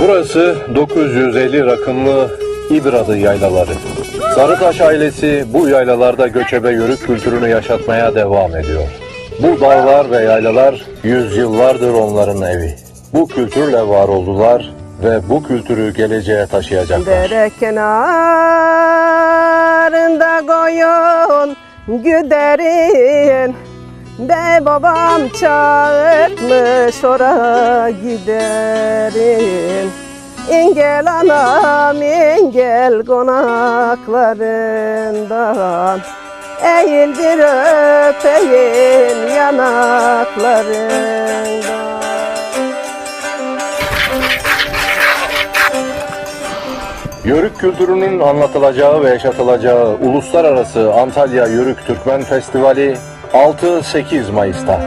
Burası 950 rakımlı İbradı yaylaları. Sarıtaş ailesi bu yaylalarda göçebe yörük kültürünü yaşatmaya devam ediyor. Bu dağlar ve yaylalar yüzyıllardır onların evi. Bu kültürle var oldular ve bu kültürü geleceğe taşıyacaklar. Dere kenarında koyun güderin De babam çağırtmış ora giderin İngel anam ingel konaklarından. Eğildir öpeyin yanaklarından. Yörük kültürünün anlatılacağı ve yaşatılacağı Uluslararası Antalya Yörük Türkmen Festivali 6-8 Mayıs'ta.